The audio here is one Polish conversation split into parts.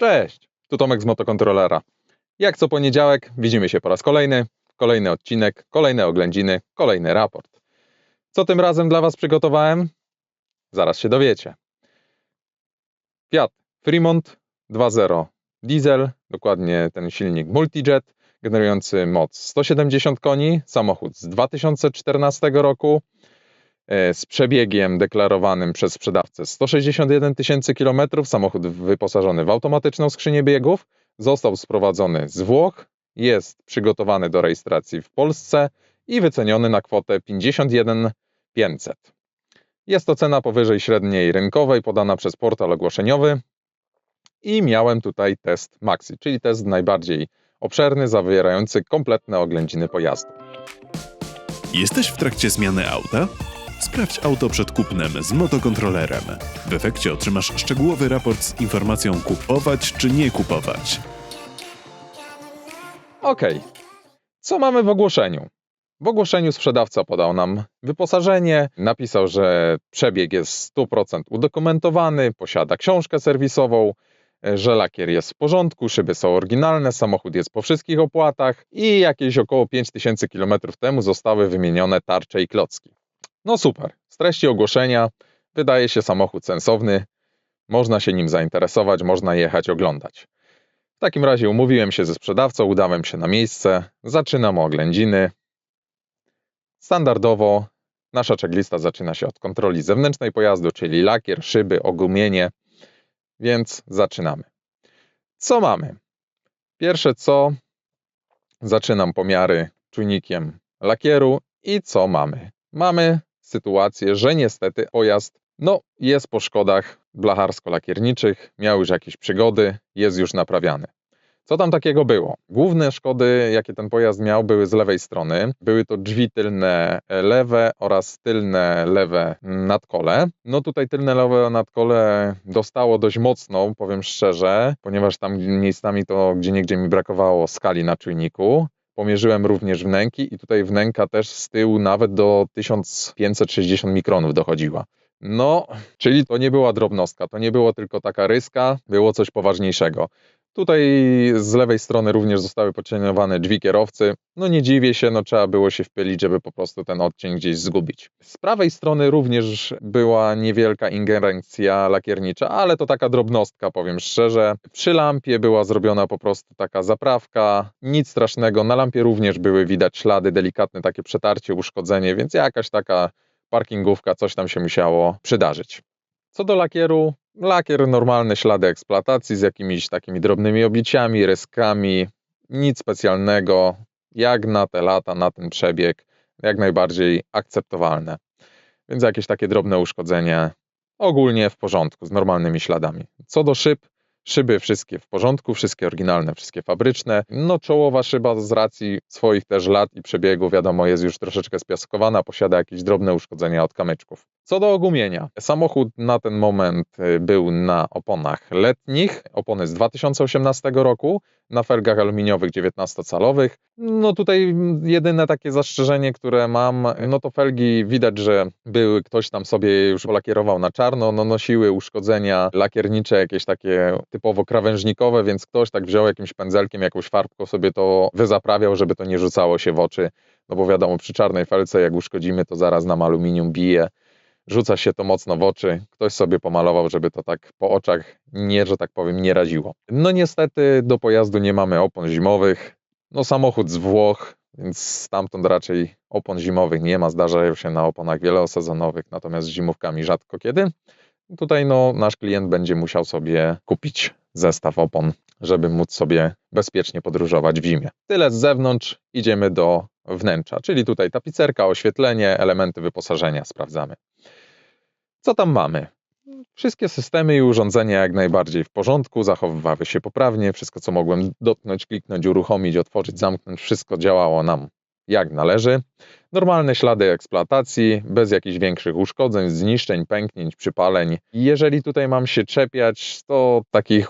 Cześć, tu Tomek z Motokontrolera. Jak co poniedziałek widzimy się po raz kolejny, kolejny odcinek, kolejne oględziny, kolejny raport. Co tym razem dla Was przygotowałem? Zaraz się dowiecie. Fiat Fremont 2.0 diesel, dokładnie ten silnik Multijet, generujący moc 170 koni, samochód z 2014 roku, z przebiegiem deklarowanym przez sprzedawcę 161 tysięcy kilometrów, samochód wyposażony w automatyczną skrzynię biegów, został sprowadzony z Włoch, jest przygotowany do rejestracji w Polsce i wyceniony na kwotę 51 500. Jest to cena powyżej średniej rynkowej podana przez portal ogłoszeniowy i miałem tutaj test Maxi, czyli test najbardziej obszerny, zawierający kompletne oględziny pojazdu. Jesteś w trakcie zmiany auta? Sprawdź auto przed kupnem z motokontrolerem. W efekcie otrzymasz szczegółowy raport z informacją kupować czy nie kupować. Ok, co mamy w ogłoszeniu? W ogłoszeniu sprzedawca podał nam wyposażenie, napisał, że przebieg jest 100% udokumentowany, posiada książkę serwisową, że lakier jest w porządku, szyby są oryginalne, samochód jest po wszystkich opłatach i jakieś około 5000 km temu zostały wymienione tarcze i klocki. No super, z treści ogłoszenia wydaje się samochód sensowny, można się nim zainteresować, można jechać oglądać. W takim razie umówiłem się ze sprzedawcą, udałem się na miejsce, zaczynam oględziny. Standardowo nasza checklista zaczyna się od kontroli zewnętrznej pojazdu, czyli lakier, szyby, ogumienie, więc zaczynamy. Co mamy? Pierwsze co, zaczynam pomiary czujnikiem lakieru i co mamy? Mamy sytuację, że niestety pojazd no, jest po szkodach blacharsko-lakierniczych, miał już jakieś przygody, jest już naprawiany. Co tam takiego było? Główne szkody, jakie ten pojazd miał, były z lewej strony. Były to drzwi tylne lewe oraz tylne lewe nadkole. No tutaj tylne lewe nadkole dostało dość mocną, powiem szczerze, ponieważ tam miejscami to gdzie niegdzie mi brakowało skali na czujniku. Pomierzyłem również wnęki i tutaj wnęka też z tyłu nawet do 1560 mikronów dochodziła. No, czyli to nie była drobnostka, to nie było tylko taka ryska, było coś poważniejszego. Tutaj z lewej strony również zostały podcieniowane drzwi kierowcy. No nie dziwię się, no trzeba było się wpylić, żeby po prostu ten odcień gdzieś zgubić. Z prawej strony również była niewielka ingerencja lakiernicza, ale to taka drobnostka, powiem szczerze. Przy lampie była zrobiona po prostu taka zaprawka, nic strasznego. Na lampie również były widać ślady, delikatne takie przetarcie, uszkodzenie, więc jakaś taka parkingówka, coś tam się musiało przydarzyć. Co do lakieru, lakier normalne ślady eksploatacji z jakimiś takimi drobnymi obiciami, ryskami, nic specjalnego, jak na te lata, na ten przebieg, jak najbardziej akceptowalne. Więc jakieś takie drobne uszkodzenie ogólnie w porządku, z normalnymi śladami. Co do szyb, Szyby wszystkie w porządku, wszystkie oryginalne, wszystkie fabryczne. No czołowa szyba z racji swoich też lat i przebiegu, wiadomo, jest już troszeczkę spiaskowana, posiada jakieś drobne uszkodzenia od kamyczków. Co do ogumienia. Samochód na ten moment y, był na oponach letnich, opony z 2018 roku, na felgach aluminiowych 19-calowych. No tutaj jedyne takie zastrzeżenie, które mam, no to felgi widać, że były, ktoś tam sobie już lakierował na czarno, no nosiły uszkodzenia lakiernicze, jakieś takie typowo krawężnikowe, więc ktoś tak wziął jakimś pędzelkiem, jakąś farbką sobie to wyzaprawiał, żeby to nie rzucało się w oczy, no bo wiadomo, przy czarnej felce jak uszkodzimy, to zaraz nam aluminium bije, rzuca się to mocno w oczy. Ktoś sobie pomalował, żeby to tak po oczach nie, że tak powiem, nie raziło. No niestety do pojazdu nie mamy opon zimowych. No samochód z Włoch, więc stamtąd raczej opon zimowych nie ma. Zdarzają się na oponach wielosezonowych, natomiast z zimówkami rzadko kiedy. Tutaj no, nasz klient będzie musiał sobie kupić zestaw opon, żeby móc sobie bezpiecznie podróżować w zimie. Tyle z zewnątrz, idziemy do wnętrza, czyli tutaj tapicerka, oświetlenie, elementy wyposażenia sprawdzamy. Co tam mamy? Wszystkie systemy i urządzenia jak najbardziej w porządku, zachowywały się poprawnie. Wszystko, co mogłem dotknąć, kliknąć, uruchomić, otworzyć, zamknąć, wszystko działało nam jak należy. Normalne ślady eksploatacji, bez jakichś większych uszkodzeń, zniszczeń, pęknięć, przypaleń. Jeżeli tutaj mam się czepiać, to takich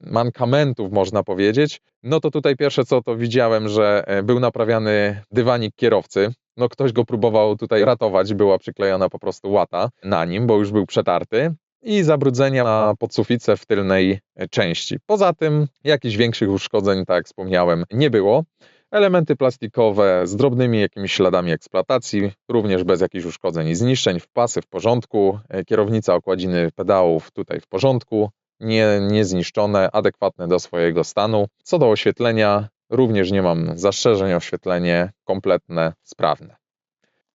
mankamentów można powiedzieć, no to tutaj pierwsze co to widziałem, że e, był naprawiany dywanik kierowcy. No ktoś go próbował tutaj ratować, była przyklejona po prostu łata na nim, bo już był przetarty. i zabrudzenia na podsufice w tylnej części. Poza tym jakichś większych uszkodzeń, tak jak wspomniałem, nie było. Elementy plastikowe z drobnymi jakimiś śladami eksploatacji, również bez jakichś uszkodzeń i zniszczeń, wpasy w porządku, e, kierownica okładziny pedałów tutaj w porządku, nie, nie zniszczone, adekwatne do swojego stanu. Co do oświetlenia, również nie mam zastrzeżeń, oświetlenie kompletne, sprawne.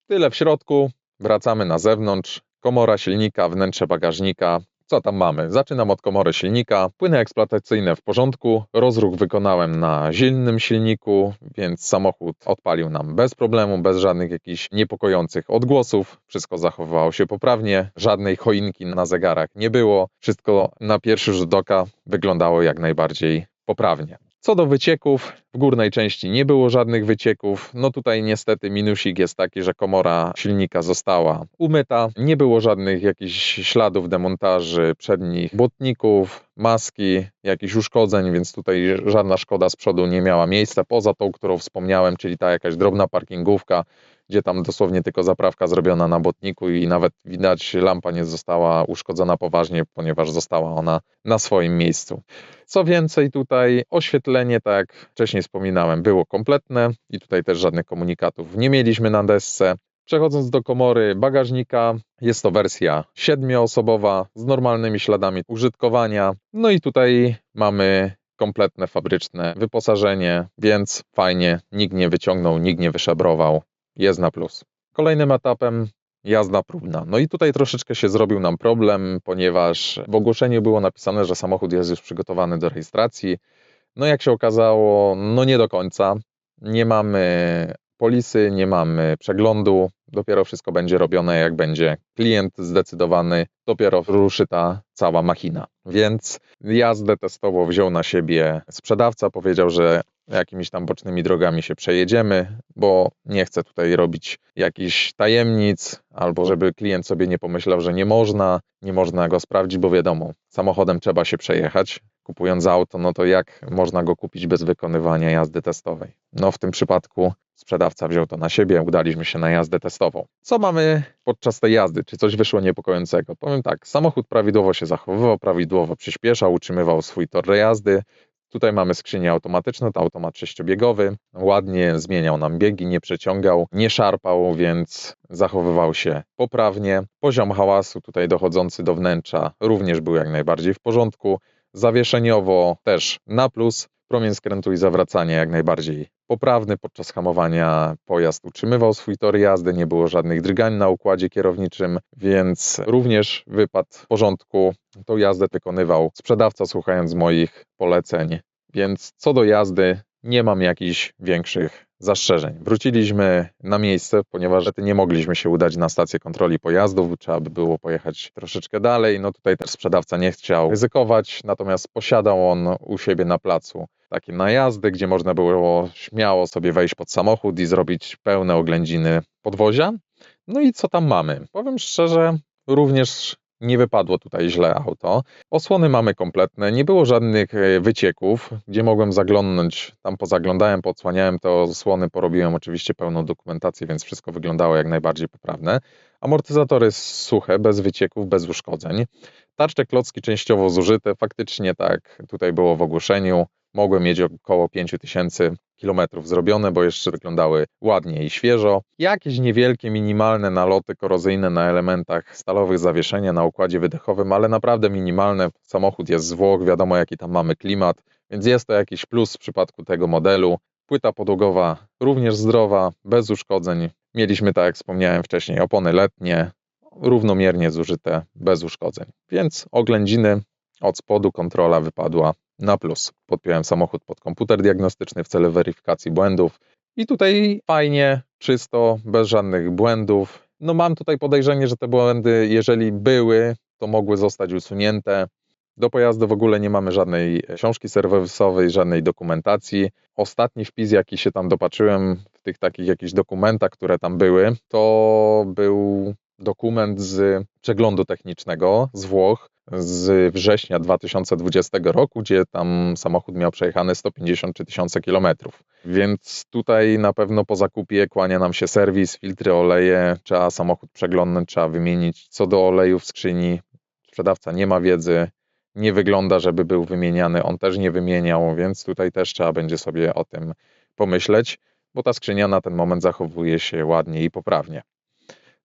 Tyle w środku, wracamy na zewnątrz, komora silnika, wnętrze bagażnika, co tam mamy? Zaczynam od komory silnika. Płyny eksploatacyjne w porządku. Rozruch wykonałem na zimnym silniku, więc samochód odpalił nam bez problemu, bez żadnych jakichś niepokojących odgłosów. Wszystko zachowywało się poprawnie. Żadnej choinki na zegarach nie było. Wszystko na pierwszy rzut oka wyglądało jak najbardziej poprawnie. Co do wycieków, w górnej części nie było żadnych wycieków. No tutaj niestety minusik jest taki, że komora silnika została umyta. Nie było żadnych jakichś śladów demontaży przednich błotników, maski, jakichś uszkodzeń, więc tutaj żadna szkoda z przodu nie miała miejsca. Poza tą, którą wspomniałem, czyli ta jakaś drobna parkingówka, gdzie tam dosłownie tylko zaprawka zrobiona na botniku i nawet widać lampa nie została uszkodzona poważnie, ponieważ została ona na swoim miejscu. Co więcej, tutaj oświetlenie, tak jak wcześniej wspominałem, było kompletne i tutaj też żadnych komunikatów nie mieliśmy na desce. Przechodząc do komory bagażnika, jest to wersja siedmioosobowa z normalnymi śladami użytkowania. No i tutaj mamy kompletne fabryczne wyposażenie, więc fajnie, nikt nie wyciągnął, nikt nie wyszabrował jest na plus. Kolejnym etapem jazda próbna. No i tutaj troszeczkę się zrobił nam problem, ponieważ w ogłoszeniu było napisane, że samochód jest już przygotowany do rejestracji. No jak się okazało, no nie do końca. Nie mamy polisy, nie mamy przeglądu. Dopiero wszystko będzie robione, jak będzie klient zdecydowany, dopiero ruszy ta cała machina. Więc jazdę testową wziął na siebie sprzedawca, powiedział, że jakimiś tam bocznymi drogami się przejedziemy, bo nie chcę tutaj robić jakichś tajemnic, albo żeby klient sobie nie pomyślał, że nie można, nie można go sprawdzić, bo wiadomo, samochodem trzeba się przejechać. Kupując auto, no to jak można go kupić bez wykonywania jazdy testowej? No w tym przypadku sprzedawca wziął to na siebie, udaliśmy się na jazdę testową. Co mamy podczas tej jazdy? Czy coś wyszło niepokojącego? Powiem tak, samochód prawidłowo się zachowywał, prawidłowo przyspieszał, utrzymywał swój tor jazdy, Tutaj mamy skrzynię automatyczną, to automat sześciobiegowy. Ładnie zmieniał nam biegi, nie przeciągał, nie szarpał, więc zachowywał się poprawnie. Poziom hałasu tutaj dochodzący do wnętrza również był jak najbardziej w porządku. Zawieszeniowo też na plus. Promień skrętu i zawracanie jak najbardziej poprawny. Podczas hamowania pojazd utrzymywał swój tor jazdy, nie było żadnych drgań na układzie kierowniczym, więc również wypadł w porządku. Tą jazdę wykonywał sprzedawca, słuchając moich poleceń. Więc co do jazdy, nie mam jakichś większych zastrzeżeń. Wróciliśmy na miejsce, ponieważ nie mogliśmy się udać na stację kontroli pojazdów, trzeba by było pojechać troszeczkę dalej. No tutaj też sprzedawca nie chciał ryzykować, natomiast posiadał on u siebie na placu takie najazdy, gdzie można było śmiało sobie wejść pod samochód i zrobić pełne oględziny podwozia. No i co tam mamy? Powiem szczerze, również nie wypadło tutaj źle auto. Osłony mamy kompletne, nie było żadnych e, wycieków, gdzie mogłem zaglądnąć. Tam pozaglądałem, podsłaniałem te osłony, porobiłem oczywiście pełną dokumentację, więc wszystko wyglądało jak najbardziej poprawne. Amortyzatory suche, bez wycieków, bez uszkodzeń. Tarcze klocki częściowo zużyte, faktycznie tak tutaj było w ogłoszeniu. Mogłem mieć około 5000 kilometrów zrobione, bo jeszcze wyglądały ładnie i świeżo. Jakieś niewielkie, minimalne naloty korozyjne na elementach stalowych zawieszenia na układzie wydechowym, ale naprawdę minimalne. Samochód jest z Włoch, wiadomo jaki tam mamy klimat, więc jest to jakiś plus w przypadku tego modelu. Płyta podłogowa również zdrowa, bez uszkodzeń. Mieliśmy, tak jak wspomniałem wcześniej, opony letnie, równomiernie zużyte, bez uszkodzeń. Więc oględziny od spodu kontrola wypadła na plus. Podpiąłem samochód pod komputer diagnostyczny w celu weryfikacji błędów i tutaj fajnie, czysto, bez żadnych błędów. No mam tutaj podejrzenie, że te błędy, jeżeli były, to mogły zostać usunięte. Do pojazdu w ogóle nie mamy żadnej książki serwisowej, żadnej dokumentacji. Ostatni wpis, jaki się tam dopatrzyłem w tych takich jakichś dokumentach, które tam były, to był dokument z przeglądu technicznego z Włoch z września 2020 roku, gdzie tam samochód miał przejechane 153 tysiące kilometrów. Więc tutaj na pewno po zakupie kłania nam się serwis, filtry, oleje, trzeba samochód przeglądnąć, trzeba wymienić. Co do oleju w skrzyni, sprzedawca nie ma wiedzy, nie wygląda, żeby był wymieniany, on też nie wymieniał, więc tutaj też trzeba będzie sobie o tym pomyśleć, bo ta skrzynia na ten moment zachowuje się ładnie i poprawnie.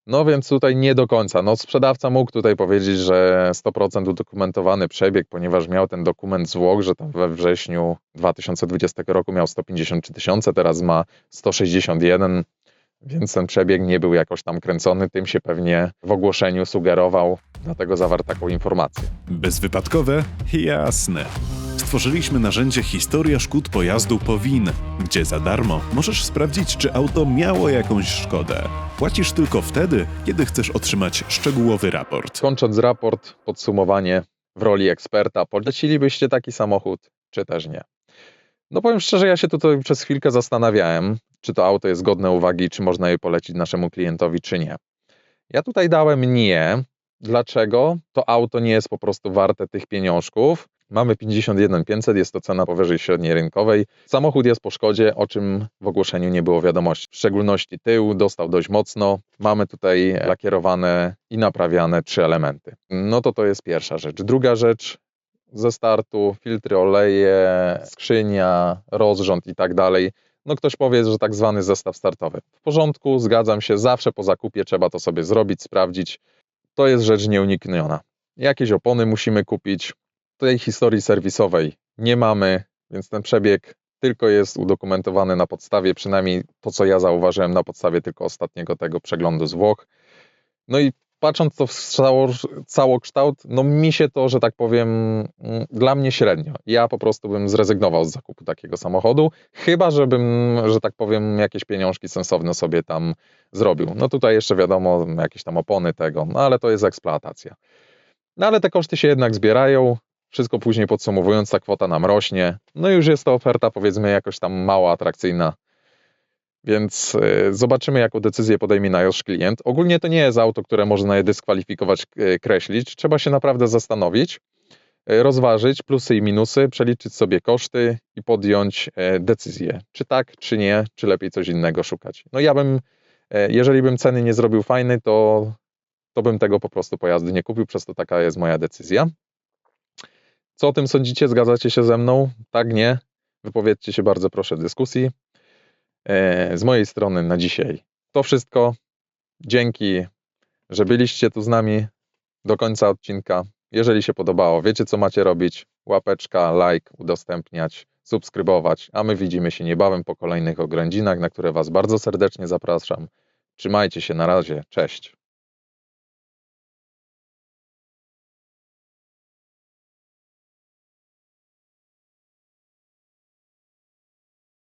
No więc tutaj nie do końca. No sprzedawca mógł tutaj powiedzieć, że 100% udokumentowany przebieg, ponieważ miał ten dokument z Włoch, że tam we wrześniu 2020 roku miał 153 tysiące, teraz ma 161, więc ten przebieg nie był jakoś tam kręcony, tym się pewnie w ogłoszeniu sugerował, dlatego zawarł taką informację. Bezwypadkowe? Jasne. Stworzyliśmy narzędzie Historia szkód pojazdu Powin, gdzie za darmo możesz sprawdzić, czy auto miało jakąś szkodę. Płacisz tylko wtedy, kiedy chcesz otrzymać szczegółowy raport. Kończąc raport, podsumowanie w roli eksperta, polecilibyście taki samochód, czy też nie? No powiem szczerze, ja się tutaj przez chwilkę zastanawiałem, czy to auto jest godne uwagi, czy można je polecić naszemu klientowi, czy nie. Ja tutaj dałem nie. Dlaczego? To auto nie jest po prostu warte tych pieniążków. Mamy 51 500, jest to cena powyżej średniej rynkowej. Samochód jest po szkodzie, o czym w ogłoszeniu nie było wiadomości. W szczególności tył dostał dość mocno. Mamy tutaj lakierowane i naprawiane trzy elementy. No to to jest pierwsza rzecz. Druga rzecz, ze startu, filtry oleje, skrzynia, rozrząd i tak dalej. No ktoś powie, że tak zwany zestaw startowy. W porządku, zgadzam się, zawsze po zakupie trzeba to sobie zrobić, sprawdzić. To jest rzecz nieunikniona. Jakieś opony musimy kupić. Tej historii serwisowej nie mamy, więc ten przebieg tylko jest udokumentowany na podstawie, przynajmniej to, co ja zauważyłem, na podstawie tylko ostatniego tego przeglądu z Włoch. No i patrząc to w cało, całokształt, no mi się to, że tak powiem, mm, dla mnie średnio. Ja po prostu bym zrezygnował z zakupu takiego samochodu, chyba żebym, że tak powiem, jakieś pieniążki sensowne sobie tam zrobił. No tutaj jeszcze wiadomo, jakieś tam opony tego, no ale to jest eksploatacja. No ale te koszty się jednak zbierają, wszystko później podsumowując, ta kwota nam rośnie, no i już jest to oferta powiedzmy jakoś tam mało atrakcyjna, więc y, zobaczymy, jaką decyzję podejmie nasz klient. Ogólnie to nie jest auto, które można je dyskwalifikować, y, kreślić. Trzeba się naprawdę zastanowić, y, rozważyć plusy i minusy, przeliczyć sobie koszty i podjąć decyzję, czy tak, czy nie, czy lepiej coś innego szukać. No ja bym, jeżeli bym ceny nie zrobił fajnej, to, to bym tego po prostu pojazdu nie kupił, przez to taka jest moja decyzja. Co o tym sądzicie? Zgadzacie się ze mną? Tak, nie? Wypowiedzcie się bardzo proszę w dyskusji. E, z mojej strony na dzisiaj to wszystko. Dzięki, że byliście tu z nami do końca odcinka. Jeżeli się podobało, wiecie co macie robić. Łapeczka, like, udostępniać, subskrybować, a my widzimy się niebawem po kolejnych oględzinach, na które Was bardzo serdecznie zapraszam. Trzymajcie się, na razie, cześć.